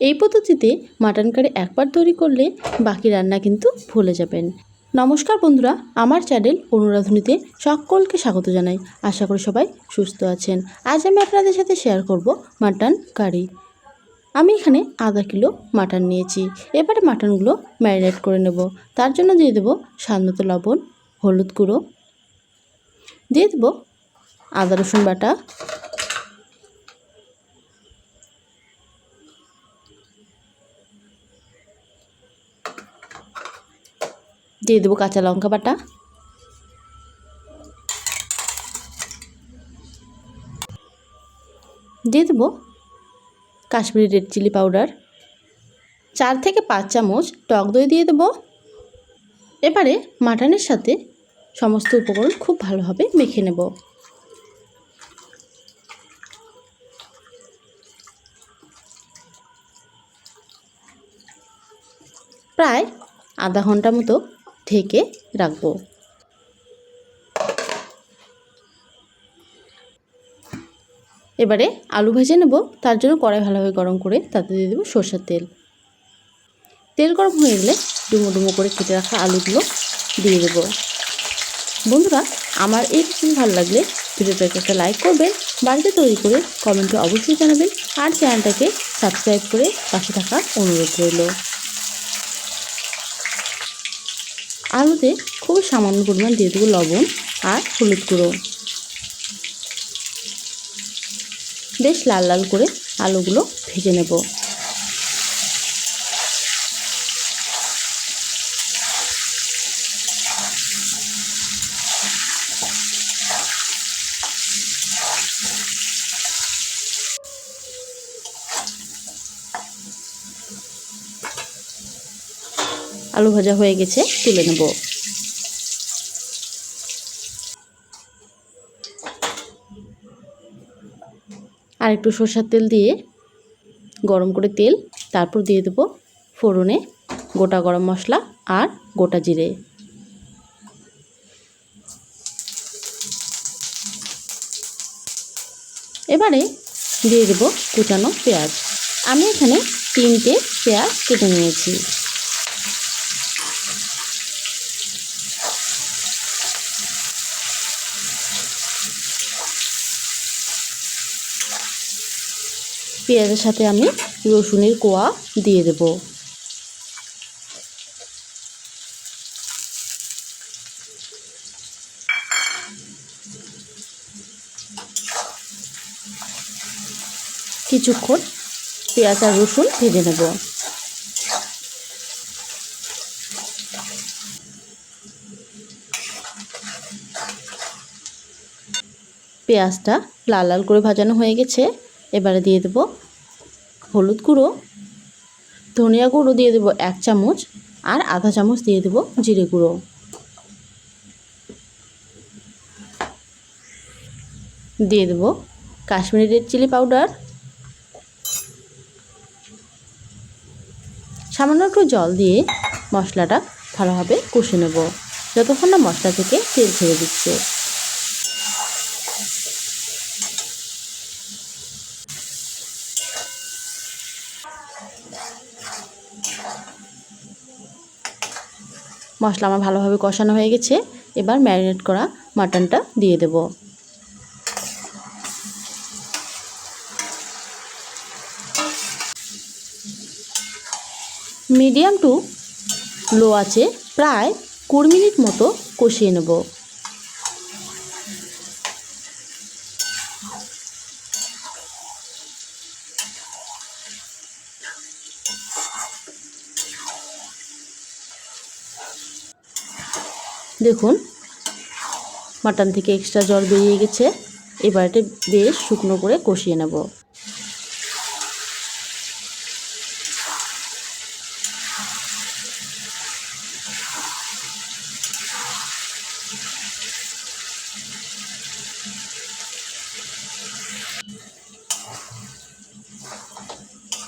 এই পদ্ধতিতে mutton curry একবার তৈরি করলে বাকি রান্না কিন্তু ভুলে যাবেন। নমস্কার বন্ধুরা, আমার চ্যানেল অনুরাধনীতে সকলকে স্বাগত জানাই। আশা করি সবাই সুস্থ আছেন। আজ আমি আপনাদের সাথে শেয়ার করব মাটন কারি। আমি এখানে আধা কিলো মাটন নিয়েছি। এবারে মাটনগুলো ম্যারিনেট করে নেব। তার জন্য দিয়ে দেবো মতো লবণ, হলুদ গুঁড়ো। দিয়ে দেবো আদা রসুন বাটা দিয়ে দেবো কাঁচা লঙ্কা বাটা। দিয়ে দেবো কাশ্মীরি রেড চিলি পাউডার। চার থেকে পাঁচ চামচ টক দই দিয়ে দেবো। এবারে মাটনের সাথে সমস্ত উপকরণ খুব ভালোভাবে মেখে নেব। প্রায় আধা ঘণ্টা মতো ঢেকে রাখব। এবারে আলু ভেজে নেব, তার জন্য কড়াই ভালোভাবে গরম করে তাতে দিয়ে দেবো সর্ষের তেল। তেল গরম হয়ে গেলে ডুমো ডুমো করে কেটে রাখা আলুগুলো দিয়ে দেবো। বন্ধুরা, আমার এই রেসিপি ভালো লাগলে ভিডিওটাকে একটা লাইক করবেন, বাড়িতে তৈরি করে কমেন্টে অবশ্যই জানাবেন, আর চ্যানেলটাকে সাবস্ক্রাইব করে পাশে থাকা অনুরোধ রইল। আলুতে খুব সামান্য পরিমাণ দিয়ে দেবো লবণ আর হলুদ গুঁড়ো। বেশ লাল লাল করে আলুগুলো ভেজে নেব। আলু ভাজা হয়ে গেছে, তুলে নেব। আর একটু সরষের তেল দিয়ে গরম করে তেল, তারপর দিয়ে দেবো ফোড়নে গোটা গরম মশলা আর গোটা জিরে। এবারে দিয়ে দেবো কুচানো পেঁয়াজ। আমি এখানে তিনটে পেঁয়াজ কেটে নিয়েছি। পেঁয়াজের সাথে আমি রসুনের কোয়া দিয়ে দেব। কিছুক্ষণ পেঁয়াজ আর রসুন ভেজে নেব। পেঁয়াজটা লাল লাল করে ভাজানো হয়ে গেছে। এবারে দিয়ে দেব হলুদ গুঁড়ো, ধনিয়া গুঁড়ো দিয়ে দেবো এক চামচ আর আধা চামচ দিয়ে দেবো জিরে গুঁড়ো। দিয়ে দেবো কাশ্মীরি রেড চিলি পাউডার। সামান্য একটু জল দিয়ে মশলাটা ভালোভাবে কষে নেব। যতক্ষণ না মশলা থেকে তেল ছেড়ে দিচ্ছে। মশলা আমার ভালোভাবে কষানো হয়ে গেছে। এবার ম্যারিনেট করা মাটনটা দিয়ে দেব। মিডিয়াম টু লো আছে প্রায় কুড়ি মিনিট মতো কষিয়ে নেব। দেখুন, মাটন থেকে এক্সট্রা জল বেরিয়ে গেছে। এবার এটা বেশ শুকনো করে কষিয়ে নেব।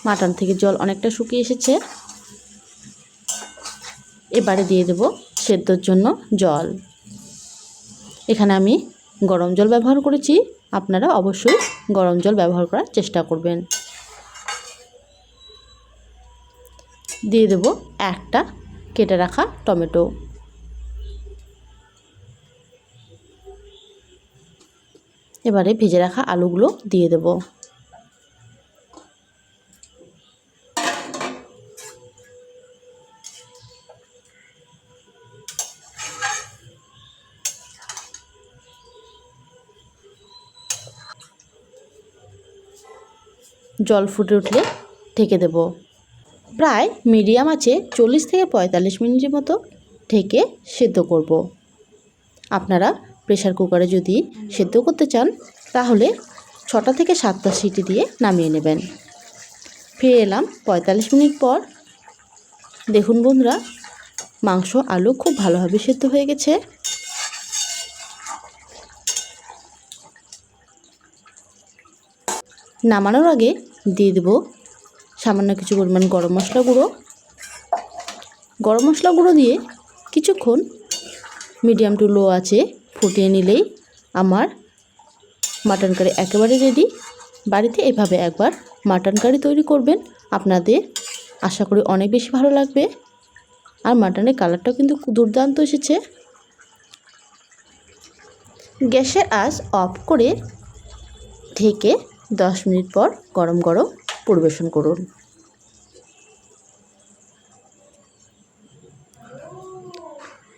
মাটন থেকে জল অনেকটা শুকিয়ে এসেছে। এবারে দিয়ে দেব সেদ্ধর জন্য জল। এখানে আমি গরম জল ব্যবহার করেছি। আপনারা অবশ্যই গরম জল ব্যবহার করার চেষ্টা করবেন। দিয়ে দেব একটা কেটে রাখা টমেটো। এবারে ভেজে রাখা আলুগুলো দিয়ে দেব। জল ফুটে উঠলে ঢেকে দেব। প্রায় মিডিয়াম আছে চল্লিশ থেকে পঁয়তাল্লিশ মিনিটের মতো ঢেকে সেদ্ধ করব। আপনারা প্রেশার কুকারে যদি সেদ্ধ করতে চান, তাহলে ছটা থেকে সাতটা সিটি দিয়ে নামিয়ে নেবেন। ফিরে এলাম পঁয়তাল্লিশ মিনিট পর। দেখুন বন্ধুরা, মাংস আলু খুব ভালোভাবে সেদ্ধ হয়ে গেছে। নামানোর আগে দিয়ে দেবো। সামান্য কিছু পরিমাণ গরম মশলা গুঁড়ো। গরম মশলা গুঁড়ো দিয়ে কিছুক্ষণ মিডিয়াম টু লো আছে ফুটিয়ে নিলেই আমার মাটন কারি একেবারে রেডি বাড়িতে এভাবে একবার মাটন কারি তৈরি করবেন, আপনাদের আশা করি অনেক বেশি ভালো লাগবে। আর মাটনের কালারটাও কিন্তু দুর্দান্ত এসেছে। গ্যাসের আঁচ অফ করে ঢেকে দশ মিনিট পর গরম গরম পরিবেশন করুন।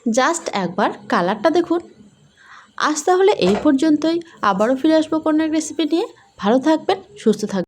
জাস্ট একবার কালারটা দেখুন। আজ তাহলে এই পর্যন্তই। আবারও ফিরে আসব কোনো এক রেসিপি নিয়ে। ভালো থাকবেন, সুস্থ থাকবেন।